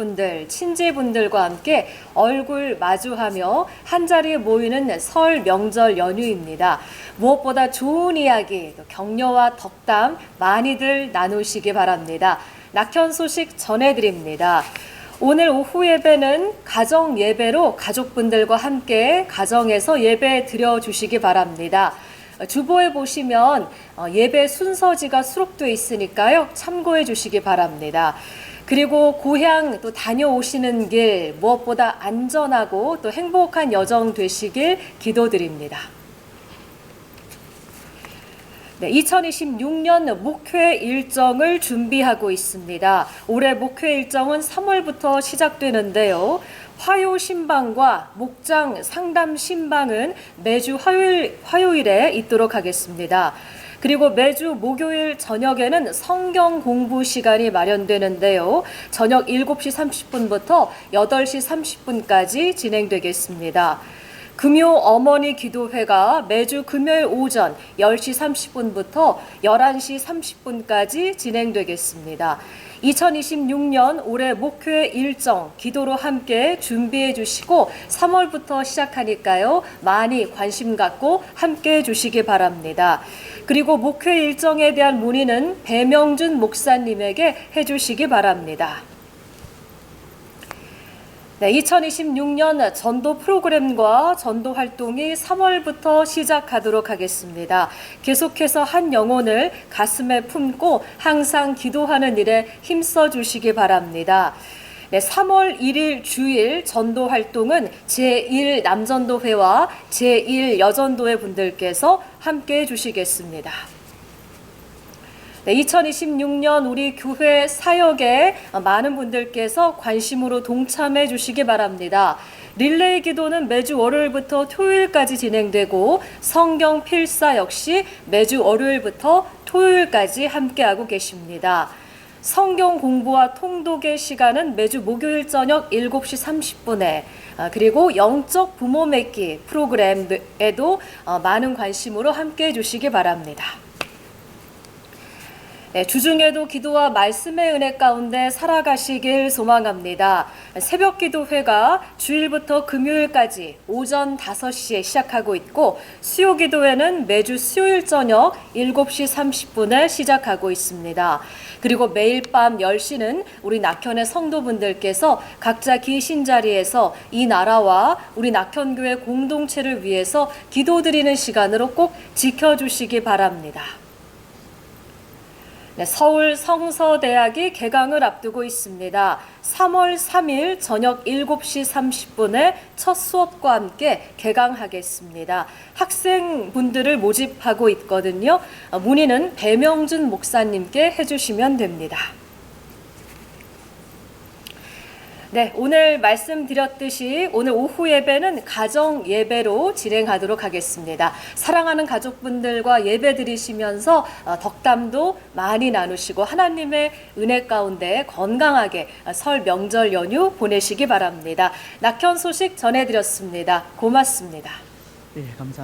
가족분들, 친지분들과 함께 얼굴 마주하며 한자리에 모이는 설 명절 연휴입니다. 무엇보다 좋은 이야기, 또 격려와 덕담 많이들 나누시기 바랍니다. 낙현 소식 전해드립니다. 오늘 오후 예배는 가정 예배로 가족분들과 함께 가정에서 예배 드려 주시기 바랍니다. 주보에 보시면 어, 예배 순서지가 수록되어 있으니까요. 참고해 주시기 바랍니다. 그리고 고향 또 다녀오시는 길 무엇보다 안전하고 또 행복한 여정 되시길 기도드립니다. 네, 2026년 목회 일정을 준비하고 있습니다. 올해 목회 일정은 3월부터 시작되는데요. 화요 신방과 목장 상담 신방은 매주 화요일, 화요일에 있도록 하겠습니다. 그리고 매주 목요일 저녁에는 성경 공부 시간이 마련되는데요. 저녁 7시 30분부터 8시 30분까지 진행되겠습니다. 금요 어머니 기도회가 매주 금요일 오전 10시 30분부터 11시 30분까지 진행되겠습니다. 2026년 올해 목회 일정 기도로 함께 준비해 주시고 3월부터 시작하니까요. 많이 관심 갖고 함께 해 주시기 바랍니다. 그리고 목회 일정에 대한 문의는 배명준 목사님에게 해 주시기 바랍니다. 네, 2026년 전도 프로그램과 전도 활동이 3월부터 시작하도록 하겠습니다. 계속해서 한 영혼을 가슴에 품고 항상 기도하는 일에 힘써 주시기 바랍니다. 네, 3월 1일 주일 전도 활동은 제1 남전도회와 제1 여전도회 분들께서 함께 해 주시겠습니다. 네, 2026년 우리 교회 사역에 많은 분들께서 관심으로 동참해 주시기 바랍니다. 릴레이 기도는 매주 월요일부터 토요일까지 진행되고 성경 필사 역시 매주 월요일부터 토요일까지 함께하고 계십니다. 성경 공부와 통독의 시간은 매주 목요일 저녁 7시 30분에 그리고 영적 부모 맺기 프로그램에도 어, 많은 관심으로 함께 해 주시기 바랍니다. 네, 주중에도 기도와 말씀의 은혜 가운데 살아가시길 소망합니다. 새벽 기도회가 주일부터 금요일까지 오전 5시에 시작하고 있고 수요 기도회는 매주 수요일 저녁 7시 30분에 시작하고 있습니다. 그리고 매일 밤 10시는 우리 낙현의 성도분들께서 각자 계신 자리에서 이 나라와 우리 낙현교회 공동체를 위해서 기도드리는 시간으로 꼭 지켜주시기 바랍니다. 네, 서울 성서대학이 개강을 앞두고 있습니다. 3월 3일 저녁 7시 30분에 첫 수업과 함께 개강하겠습니다. 학생분들을 모집하고 있거든요. 어, 문의는 배명준 목사님께 해주시면 됩니다. 네, 오늘 말씀드렸듯이 오늘 오후 예배는 가정 예배로 진행하도록 하겠습니다. 사랑하는 가족분들과 예배 드리시면서 어, 덕담도 많이 나누시고 하나님의 은혜 가운데 건강하게 어, 설 명절 연휴 보내시기 바랍니다. 낙현 소식 전해드렸습니다. 고맙습니다. 네, 감사합니다.